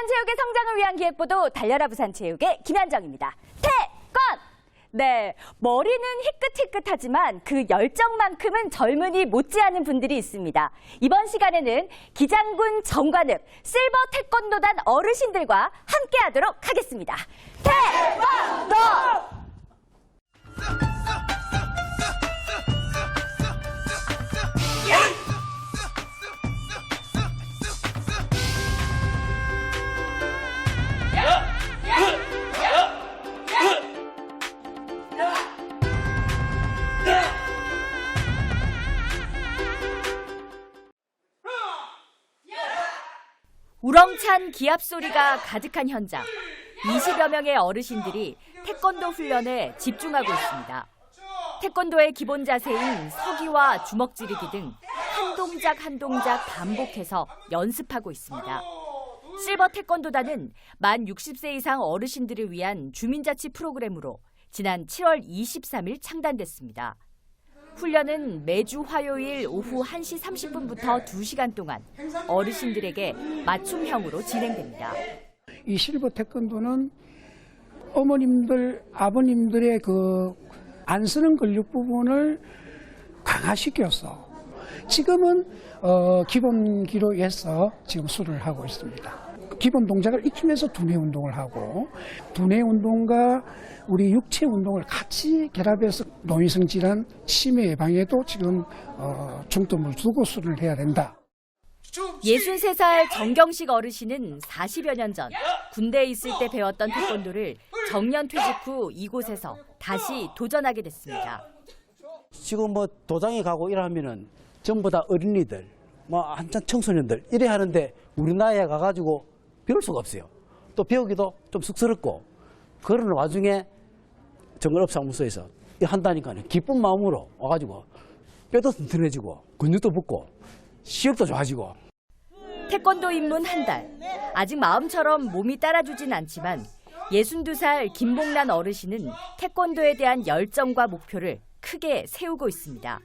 부산체육의 성장을 위한 기획보도 달려라 부산체육의 김현정입니다. 태권! 네, 머리는 희끗희끗하지만 그 열정만큼은 젊은이 못지않은 분들이 있습니다. 이번 시간에는 기장군 정관읍 실버 태권도단 어르신들과 함께하도록 하겠습니다. 찬 기합 소리가 가득한 현장. 20여 명의 어르신들이 태권도 훈련에 집중하고 있습니다. 태권도의 기본 자세인 서기와 주먹 지르기 등 한 동작 한 동작 반복해서 연습하고 있습니다. 실버 태권도단은 만 60세 이상 어르신들을 위한 주민자치 프로그램으로 지난 7월 23일 창단됐습니다. 훈련은 매주 화요일 오후 1시 30분부터 2시간 동안 어르신들에게 맞춤형으로 진행됩니다. 이 실버 태권도는 어머님들, 아버님들의 그 안 쓰는 근육 부분을 강화시켜서 지금은 어, 기본기로 해서 지금 수를 하고 있습니다. 기본 동작을 익히면서 두뇌 운동을 하고 두뇌 운동과 우리 육체 운동을 같이 결합해서 노인성 질환 치매 예방에도 지금 어, 중점을 두고 수를 해야 된다. 63살 정경식 어르신은 40여 년 전 군대에 있을 때 배웠던 태권도를 정년 퇴직 후 이곳에서 다시 도전하게 됐습니다. 지금 뭐 도장에 가고 이러면은 전부 다 어린이들, 뭐 한참 청소년들 이래 하는데 우리 나이에 가가지고 배울 수가 없어요. 또 배우기도 좀 쑥스럽고 그런 와중에 정글업사무소에서 이 한다니까 기쁜 마음으로 와가지고 뼈도 튼튼해지고 근육도 붙고 시력도 좋아지고 태권도 입문 한 달. 아직 마음처럼 몸이 따라주진 않지만 62살 김봉란 어르신은 태권도에 대한 열정과 목표를 크게 세우고 있습니다.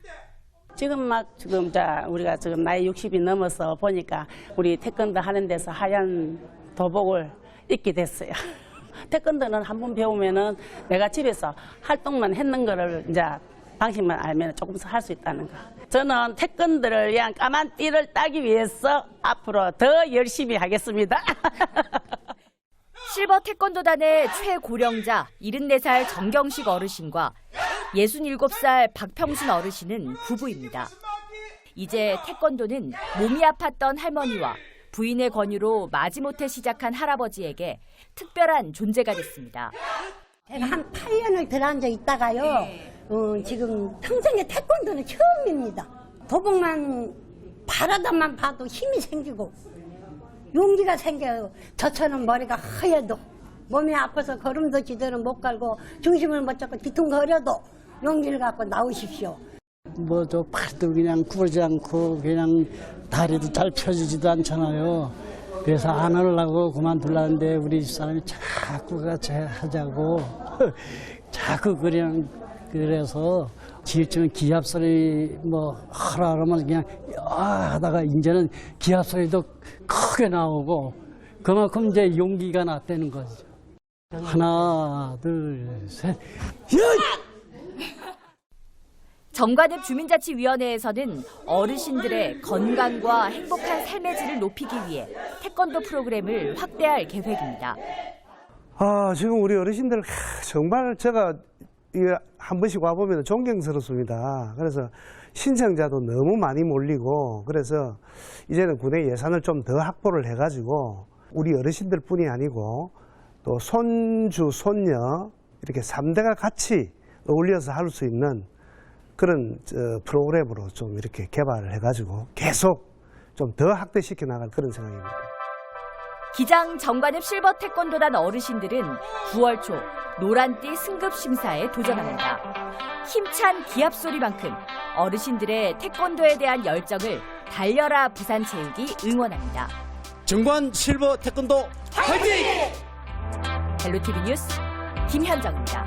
지금 막 지금 자 우리가 지금 나이 60이 넘어서 보니까 우리 태권도 하는 데서 하얀 도복을 입게 됐어요. 태권도는 한 번 배우면은 내가 집에서 활동만 했는 거를 이제 방식만 알면 조금씩 할 수 있다는 거. 저는 태권도를 위한 까만 띠를 따기 위해서 앞으로 더 열심히 하겠습니다. 실버 태권도단의 최고령자 74살 정경식 어르신과 67살 박평순 어르신은 부부입니다. 이제 태권도는 몸이 아팠던 할머니와 부인의 권유로 마지못해 시작한 할아버지에게 특별한 존재가 됐습니다. 제가 한 8년을 들어앉아 있다가요. 어, 지금 평생에 태권도는 처음입니다. 도복만 바라다만 봐도 힘이 생기고 용기가 생겨요. 저처럼 머리가 하얘도 몸이 아파서 걸음도 제대로 못 갈고 중심을 못 잡고 뒤뚱거려도 용기를 갖고 나오십시오. 뭐저 팔도 그냥 구부러지지 않고 그냥 다리도 잘 펴지지도 않잖아요. 그래서 안 하려고 그만둘라는데 우리 집사람이 자꾸 같이 하자고 자꾸 그냥 그래서 지금쯤은 기합 소리 뭐 하라 그러면 그냥 아 하다가 이제는 기합 소리도 크게 나오고 그만큼 이제 용기가 났다는 거죠. 하나 둘 셋. 정관읍 주민자치위원회에서는 어르신들의 건강과 행복한 삶의 질을 높이기 위해 태권도 프로그램을 확대할 계획입니다. 아, 지금 우리 어르신들 하, 정말 제가 한 번씩 와보면 존경스럽습니다. 그래서 신청자도 너무 많이 몰리고 그래서 이제는 군의 예산을 좀 더 확보를 해가지고 우리 어르신들 뿐이 아니고 또 손주, 손녀 이렇게 삼대가 같이 어울려서 할 수 있는 그런 저 프로그램으로 좀 이렇게 개발을 해가지고 계속 좀 더 확대시켜 나갈 그런 생각입니다. 기장 정관읍 실버 태권도단 어르신들은 9월 초 노란띠 승급 심사에 도전합니다. 힘찬 기합 소리만큼 어르신들의 태권도에 대한 열정을 달려라 부산 체육이 응원합니다. 정관 실버 태권도 화이팅! 벨로티비 뉴스 김현정입니다.